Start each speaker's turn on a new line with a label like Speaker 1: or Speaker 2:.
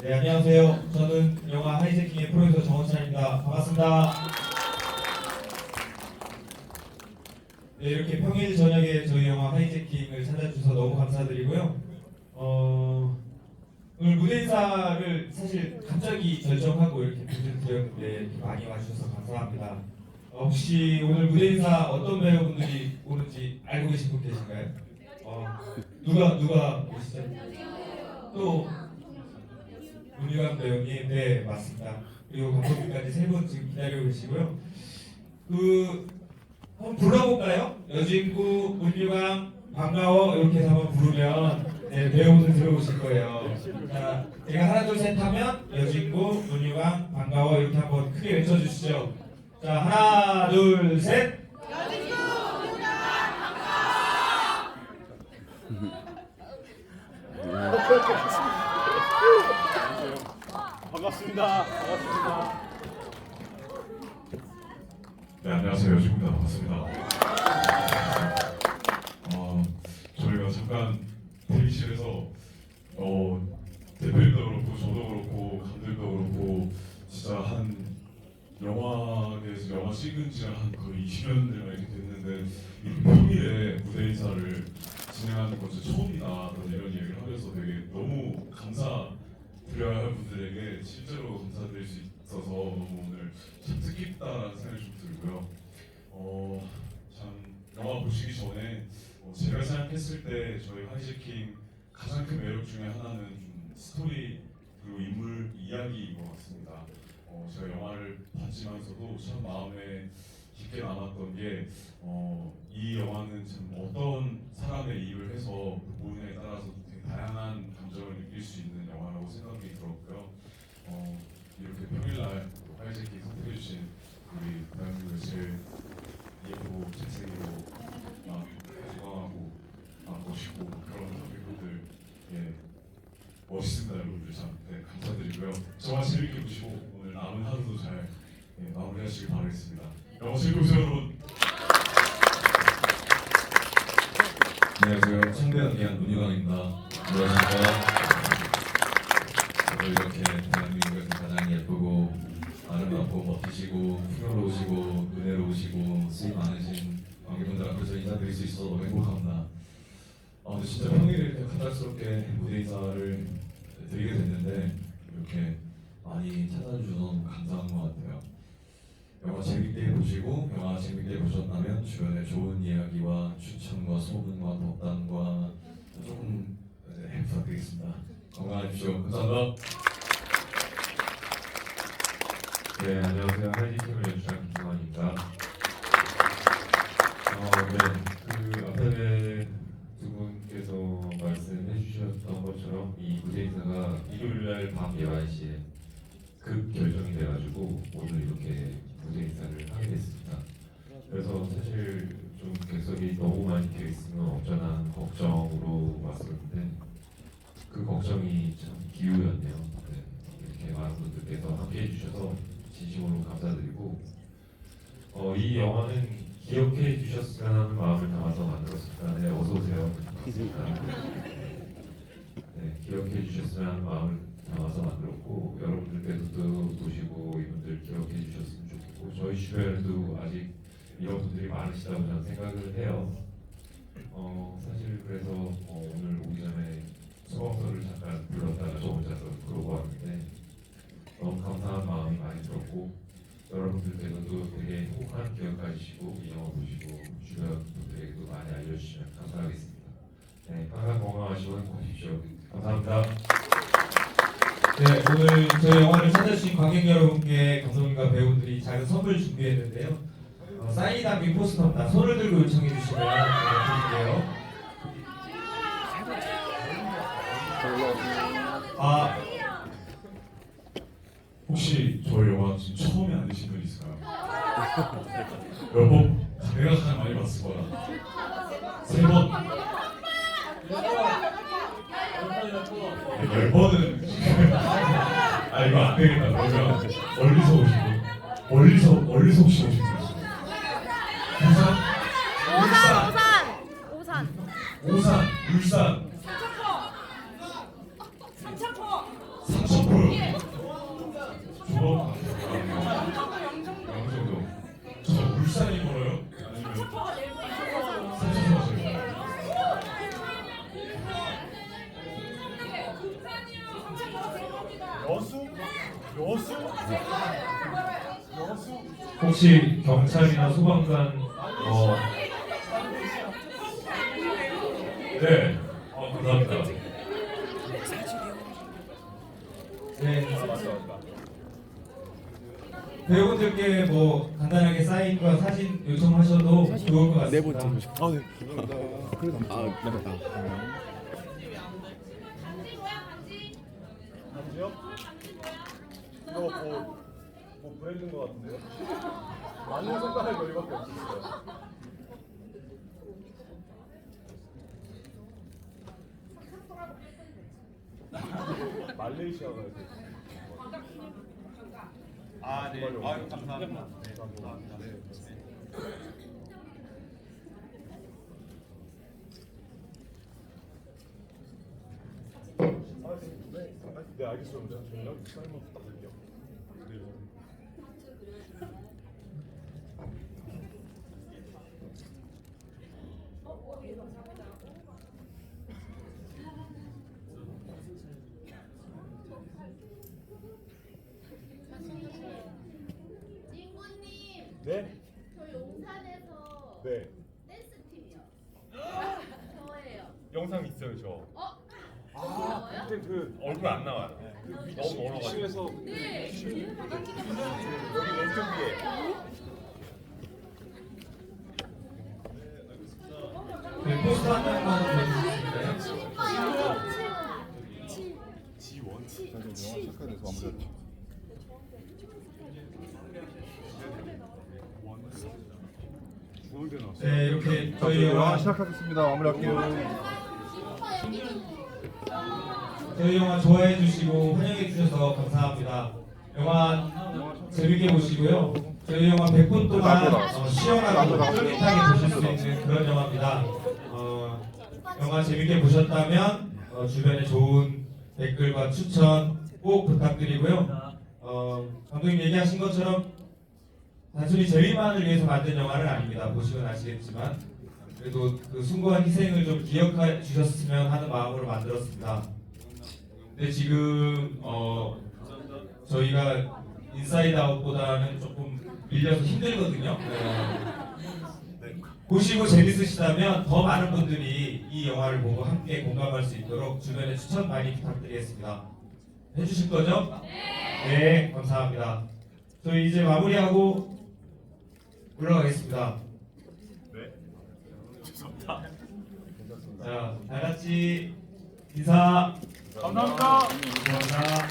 Speaker 1: 네, 안녕하세요. 저는 영화 하이제킹의 프로듀서 정원찬입니다. 반갑습니다. 네, 이렇게 평일 저녁에 저희 영화 하이제킹을 찾아주셔서 너무 감사드리고요. 어, 오늘 무대 인사를 사실 갑자기 결정하고 이렇게 부탁드렸는데 이렇게 많이 와주셔서 감사합니다. 어, 혹시 오늘 무대 인사 어떤 배우분들이 오는지 알고 계신 분 계신가요? 어, 누가 누가 계시죠? 또 문유관 배우님, 네 맞습니다. 그리고 감독님까지 세 분 지금 기다리고 계시고요. 그 한번 불러볼까요? 여진구, 문유관, 반가워 이렇게 해서 한번 부르면 네, 배우분들 들어오실 거예요. 자, 제가 하나 둘 셋 하면 여진구, 문유관, 반가워 이렇게 한번 크게 외쳐주시죠. 자, 하나 둘 셋.
Speaker 2: 반 갑습니다. 반갑습니다.
Speaker 3: 네, 안녕하세요. 여주입니다. 반갑습니다. 어, 저희가 잠깐 대기실에서 어, 대표님도 그렇고 저도 그렇고 감독도 그렇고 진짜 한 영화계에서 영화 찍은 지가 한 거의 20년 이렇게 됐는데 이 평일에 무대 인사를 진행하는 건 처음이다 이런 얘기를 하면서 되게 너무 감사드려야 할 분들에게 실제로 감사드릴 수 있어서 너무 오늘 참 뜻깊다라는 생각이 좀 들고요. 어, 참 영화 보시기 전에 어, 제가 생각했을 때 저희 하이제킹 가장 큰 매력 중에 하나는 좀 스토리 그리고 인물 이야기인 것 같습니다. 어, 제가 영화를 봤지만서도 참 마음에 깊게 남았던 게 어, 이 영화는 참 어떤 사람의 일을 해서 그 본인에 따라서 다양한 감정을 느낄 수 있는 영화라고 생각이 들었고요. 어, 이렇게 평일날 화이제킹 선택해주신 우리 대한민국의 제일 예쁘고 잘생기고 막 건강하고 막 멋있고 그런 관객분들 예 멋있습니다 여러분들. 참 네, 감사드리고요. 정말 재밌게 보시고 오늘 남은 하루도 잘 예, 마무리하시길 바라겠습니다. 영화 즐거우세요 여러분.
Speaker 4: 안 청대한 미안 문유광입니다. 안녕하십니까. 저도 이렇게 대한민국에서 가장 예쁘고 아름답고 멋지시고 풍요로우시고 은혜로우시고 수입 많으신 관객분들 앞에서 인사드릴 수 있어서 너무 행복합니다. 아, 진짜 평일에 이렇게 갑작스럽게 무대 인사를 드리게 됐는데 이렇게 많이 찾아주셔서 감사한 것 같아요. 보시고 영화 재밌게 보셨다면 주변에 좋은 이야기와 추천과 소문과 덕담과 조금 네, 부탁드리겠습니다. 건강하십시오. 감사합니다.
Speaker 5: 네, 안녕하세요. 하이지킹을 연출한 김동환입니다. 어, 네, 그 앞에 두 분께서 말씀해 주셨던 것처럼 이 무대 인사가 일요일 날밤 11시에 급 결정이 돼가지고 오늘 이렇게 무대 인사를 하게 됐습니다. 그래서 사실 좀 객석이 너무 많이 되어 있으면 어쩌나 걱정으로 왔었는데 그 걱정이 참 기우였네요. 네, 이렇게 많은 분들께서 함께 해주셔서 진심으로 감사드리고 어, 이 영화는 기억해 주셨으면 하는 마음을 담아서 만들었습니다. 네, 어서 오세요. 네, 기억해 주셨으면 하는 마음을 담아서 만들었고 여러분들께서도 보시고 이분들 기억해 주셨으면 좋겠고 저희 주변에도 아직 이런 분들이 많으시다고 저는 생각을 해요. 어, 사실 그래서 어, 오늘 오기 전에 소방서를 잠깐 불렀다가 저 혼자서 그러고 왔는데 너무 감사한 마음이 많이 들었고 여러분들께서도 되게 행복한 기억 가지시고 이 영화 보시고 주변 분들에게도 많이 알려주시면 감사하겠습니다. 네, 항상 건강하시고 행복하십시오. 감사합니다.
Speaker 1: 네, 오늘 저희 영화를 찾아주신 관객 여러분께 감독님과 배우들이 작은 선물 준비했는데요. 어, 사인 담긴 포스터입니다. 손을 들고 요청해 주시면 네, 드릴게요. 아,
Speaker 3: 혹시 저희 영화 지금 처음에 안 되신 분 있을까요? 몇 번? 내가 가장 많이 봤을 거야 세 번? 열 번은 아 이거 안 되겠다 그러면 멀리서 원. 삼천포. 주로
Speaker 6: 영종도. 저 울산이
Speaker 3: 멀어요? 아니면
Speaker 6: 여수?
Speaker 3: 여수? 여수?
Speaker 5: 혹시 경찰이나 소방관 어 네.
Speaker 1: 네. 배우분들께 뭐 간단하게 사인과 사진 요청하셔도 좋을 것 같습니다.
Speaker 2: 이거 뭐, 뭐 브랜드인 것 같은데요? 맞는 손가락이 여기밖에 없었어요. 말레이시아가 이제 아, 네. 아유, 감사합니다. 네, 감사합니다. 네. 아, 네, 네, 알겠습니다. 저희가 사인만 부탁드릴게요. 네.
Speaker 6: 진구님,
Speaker 2: 네?
Speaker 6: 저 용산에서
Speaker 2: 네.
Speaker 6: 댄스 팀이요. 저예요.
Speaker 5: 영상 있어요, 저.
Speaker 6: 어? 저요?
Speaker 2: 그때 그
Speaker 5: 얼굴 안 나와요. 너무 멀어가지고.
Speaker 2: 층에서
Speaker 6: 네.
Speaker 2: 여기 왼쪽 위에
Speaker 1: 네, 포스터 한 장만 보여주실 수 있나요? 네, 이렇게 저희 영화
Speaker 2: 시작하겠습니다. 마무리할게요.
Speaker 1: 저희 영화 좋아해 주시고 환영해 주셔서 감사합니다. 영화 재밌게 보시고요. 저희 영화 100분 동안 어, 시원하고 쫄깃하게 보실 수 있는 그런 영화입니다. 어, 영화 재밌게 보셨다면 어, 주변에 좋은 댓글과 추천 꼭 부탁드리고요. 어, 감독님 얘기하신 것처럼 단순히 재미만을 위해서 만든 영화는 아닙니다. 보시면 아시겠지만 그래도 그 숭고한 희생을 좀 기억해 주셨으면 하는 마음으로 만들었습니다. 근데 지금 어 저희가 인사이드 아웃보다는 조금 밀려서 힘들거든요. 네. 보시고 재밌으시다면 더 많은 분들이 이 영화를 보고 함께 공감할 수 있도록 주변에 추천 많이 부탁드리겠습니다. 해주실 거죠? 네, 감사합니다. 저희 이제 마무리하고 올라가겠습니다.
Speaker 2: 네.
Speaker 1: 자, 다 같이 인사.
Speaker 2: 감사합니다.
Speaker 1: 감사합니다.
Speaker 7: 감사합니다.